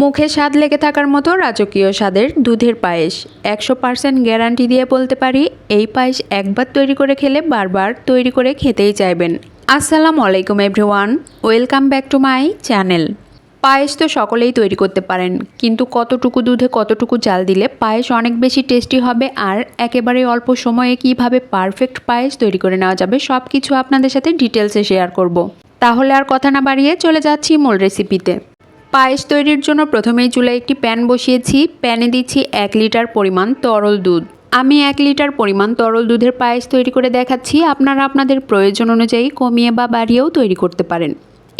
মুখে স্বাদ লেগে থাকার মতো রাজকীয় স্বাদের দুধের পায়েস। একশো পার্সেন্ট গ্যারান্টি দিয়ে বলতে পারি, এই পায়েস একবার তৈরি করে খেলে বারবার তৈরি করে খেতেই চাইবেন। আসসালামু আলাইকুম everyone, welcome back to my channel. পায়েস তো সকলেই তৈরি করতে পারেন, কিন্তু কতটুকু দুধে কতটুকু চাল দিলে পায়েস অনেক বেশি টেস্টি হবে আর একেবারে অল্প সময়ে কীভাবে পারফেক্ট পায়েস তৈরি করে নেওয়া যাবে সব কিছু আপনাদের সাথে ডিটেলসে শেয়ার করব। তাহলে আর কথা না বাড়িয়ে চলে যাচ্ছি মূল রেসিপিতে। পায়েস তৈরির জন্য প্রথমেই চুলায় একটি প্যান বসিয়েছি। প্যানে দিচ্ছি এক লিটার পরিমাণ তরল দুধ। আমি এক লিটার পরিমাণ তরল দুধের পায়েস তৈরি করে দেখাচ্ছি। আপনারা আপনাদের প্রয়োজন অনুযায়ী কমিয়ে বা বাড়িয়েও তৈরি করতে পারেন।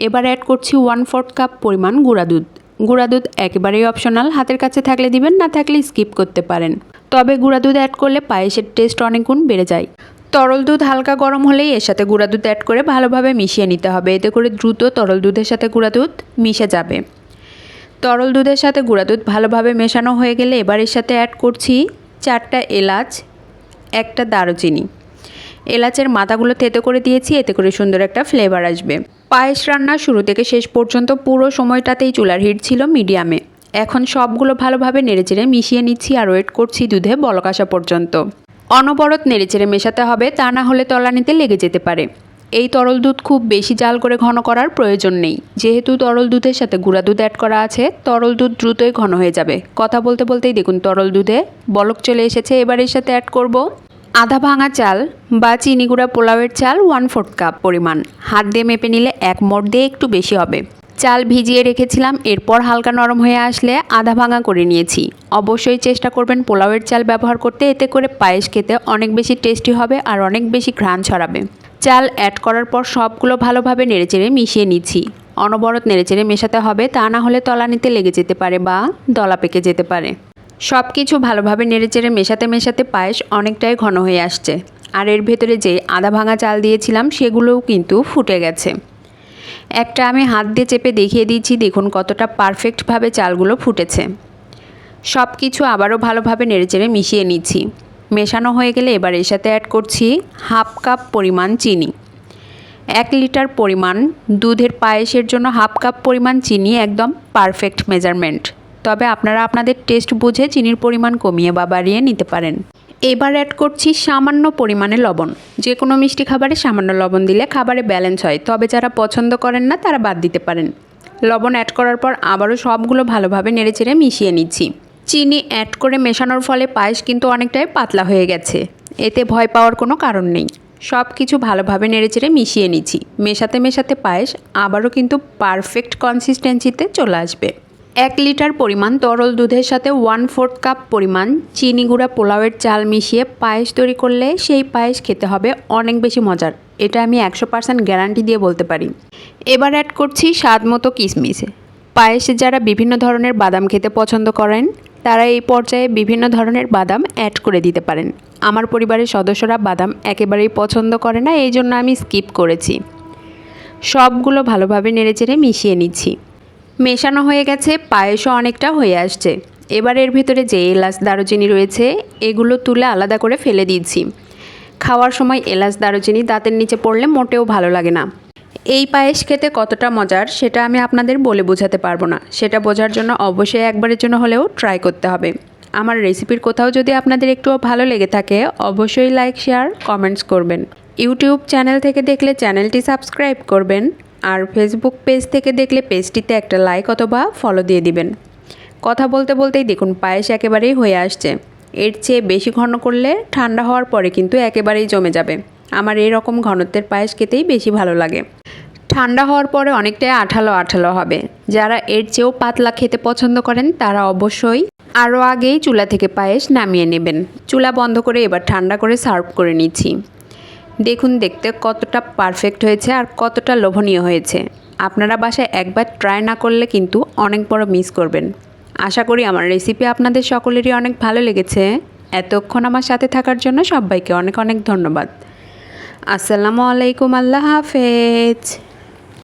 এবার অ্যাড করছি ওয়ান ফোর্থ কাপ পরিমাণ গুঁড়া দুধ। গুঁড়া দুধ একেবারেই অপশনাল হাতের কাছে থাকলে দিবেন, না থাকলে স্কিপ করতে পারেন। তবে গুঁড়া দুধ অ্যাড করলে পায়েসের টেস্ট অনেক গুণ বেড়ে যায়। তরল দুধ হালকা গরম হলেই এর সাথে গুঁড়া দুধ অ্যাড করে ভালোভাবে মিশিয়ে নিতে হবে। এতে করে দ্রুত তরল দুধের সাথে গুঁড়া দুধ মিশে যাবে। তরল দুধের সাথে গুঁড়া দুধ ভালোভাবে মেশানো হয়ে গেলে এবার এর সাথে অ্যাড করছি চারটা এলাচ, একটা দারুচিনি। এলাচের মাথাগুলো থেতো করে দিয়েছি, এতে করে সুন্দর একটা ফ্লেভার আসবে। পায়েস রান্না শুরু থেকে শেষ পর্যন্ত পুরো সময়টাতেই চুলার হিট ছিল মিডিয়ামে এখন সবগুলো ভালোভাবে নেড়েচেড়ে মিশিয়ে নিচ্ছি আর ওয়েট করছি দুধে বলক আসা পর্যন্ত। অনবরত নেড়েচেড়ে মেশাতে হবে, তা না হলে তলানিতে লেগে যেতে পারে। এই তরল দুধ খুব বেশি জাল করে ঘন করার প্রয়োজন নেই। যেহেতু তরল দুধের সাথে গুঁড়া দুধ অ্যাড করা আছে, তরল দুধ দ্রুতই ঘন হয়ে যাবে। কথা বলতে বলতেই দেখুন তরল দুধে বলক চলে এসেছে। এবার এর সাথে অ্যাড করব আধা ভাঙা চাল বা চিনি গুঁড়া পোলাওয়ের চাল ওয়ান ফোর্থ কাপ পরিমাণ। হাত দিয়ে মেপে নিলে এক মোট দিয়ে একটু বেশি হবে। চাল ভিজিয়ে রেখেছিলাম, এরপর হালকা নরম হয়ে আসলে আধা ভাঙা করে নিয়েছি। অবশ্যই চেষ্টা করবেন পোলাওয়ের চাল ব্যবহার করতে, এতে করে পায়েস খেতে অনেক বেশি টেস্টি হবে আর অনেক বেশি ঘ্রাণ ছড়াবে। চাল অ্যাড করার পর সবগুলো ভালোভাবে নেড়েচেড়ে মিশিয়ে নিচ্ছি। অনবরত নেড়েচেড়ে মেশাতে হবে, তা না হলে তলানিতে লেগে যেতে পারে বা দলা পেকে যেতে পারে। সব কিছু ভালোভাবে নেড়েচেড়ে মেশাতে মেশাতে পায়েস অনেকটাই ঘন হয়ে আসছে। আর এর ভেতরে যে আধা ভাঙা চাল দিয়েছিলাম, সেগুলোও কিন্তু ফুটে গেছে। একটা আমি হাত দিয়ে চেপে দেখিয়ে দিচ্ছি দেখুন কতটা পারফেক্টভাবে চালগুলো ফুটেছে। সব কিছু আবারও ভালোভাবে নেড়েচেড়ে মিশিয়ে নিচ্ছি। মেশানো হয়ে গেলে এবার এর সাথে অ্যাড করছি হাফ কাপ পরিমাণ চিনি। এক লিটার পরিমাণ দুধের পায়েসের জন্য হাফ কাপ পরিমাণ চিনি একদম পারফেক্ট মেজারমেন্ট তবে আপনারা আপনাদের টেস্ট বুঝে চিনির পরিমাণ কমিয়ে বা বাড়িয়ে নিতে পারেন। এবার অ্যাড করছি সামান্য পরিমাণে লবণ। যে কোনো মিষ্টি খাবারে সামান্য লবণ দিলে খাবারে ব্যালেন্স হয়। তবে যারা পছন্দ করেন না, তারা বাদ দিতে পারেন। লবণ অ্যাড করার পর আবারও সবগুলো ভালোভাবে নেড়েচেড়ে মিশিয়ে নিচ্ছি। চিনি অ্যাড করে মেশানোর ফলে পায়েস কিন্তু অনেকটাই পাতলা হয়ে গেছে। এতে ভয় পাওয়ার কোনো কারণ নেই। সব কিছু ভালোভাবে নেড়েচেড়ে মিশিয়ে নিচ্ছি। মেশাতে মেশাতে পায়েস আবারও কিন্তু পারফেক্ট কনসিস্টেন্সিতে চলে আসবে। এক লিটার পরিমাণ তরল দুধের সাথে ওয়ান ফোর্থ কাপ পরিমাণ চিনি গুঁড়া পোলাওয়ের চাল মিশিয়ে পায়েস তৈরি করলে সেই পায়েস খেতে হবে অনেক বেশি মজার। এটা আমি একশো পার্সেন্ট গ্যারান্টি দিয়ে বলতে পারি। এবার অ্যাড করছি স্বাদ মতো কিশমিশ পায়েসে যারা বিভিন্ন ধরনের বাদাম খেতে পছন্দ করেন তারা এই পর্যায়ে বিভিন্ন ধরনের বাদাম অ্যাড করে দিতে পারেন। আমার পরিবারের সদস্যরা বাদাম একেবারেই পছন্দ করে না, এই জন্য আমি স্কিপ করেছি। সবগুলো ভালোভাবে নেড়েচেড়ে মিশিয়ে নিচ্ছি। মেশানো হয়ে গেছে, পায়েসও অনেকটা হয়ে আসছে। এবার এর ভিতরে যে এলাচ দারুচিনি রয়েছে, এগুলো তুলে আলাদা করে ফেলে দিচ্ছি। খাওয়ার সময় এলাচ দারুচিনি দাঁতের নিচে পড়লে মোটেও ভালো লাগে না। এই পায়েস খেতে কতটা মজার সেটা আমি আপনাদের বলে বোঝাতে পারব না। সেটা বোঝার জন্য অবশ্যই একবারের জন্য হলেও ট্রাই করতে হবে। আমার রেসিপির কোথাও যদি আপনাদের একটুও ভালো লেগে থাকে, অবশ্যই লাইক শেয়ার কমেন্টস করবেন। ইউটিউব চ্যানেল থেকে দেখলে চ্যানেলটি সাবস্ক্রাইব করবেন আর ফেসবুক পেজ থেকে দেখলে পেজটিতে একটা লাইক অথবা ফলো দিয়ে দিবেন। কথা বলতে বলতেই দেখুন পায়েস একেবারেই হয়ে আসছে। এর চেয়ে বেশি ঘন করলে ঠান্ডা হওয়ার পরে কিন্তু একেবারেই জমে যাবে। আমার এই রকম ঘনত্বের পায়েস খেতেই বেশি ভালো লাগে। ঠান্ডা হওয়ার পরে অনেকটাই আঠালো আঠালো হবে। যারা এর চেয়েও পাতলা খেতে পছন্দ করেন, তারা অবশ্যই আরও আগেই চুলা থেকে পায়েস নামিয়ে নেবেন। চুলা বন্ধ করে এবার ঠান্ডা করে সার্ভ করে নিচ্ছি। দেখুন দেখতে কতটা পারফেক্ট হয়েছে আর কতটা লোভনীয় হয়েছে। আপনারা বাসায় একবার ট্রাই না করলে কিন্তু অনেক বড় মিস করবেন। আশা করি আমার রেসিপি আপনাদের সকলেরই অনেক ভালো লেগেছে। এতক্ষণ আমার সাথে থাকার জন্য সবাইকে অনেক অনেক ধন্যবাদ। আসসালামু আলাইকুম, আল্লাহ হাফেজ।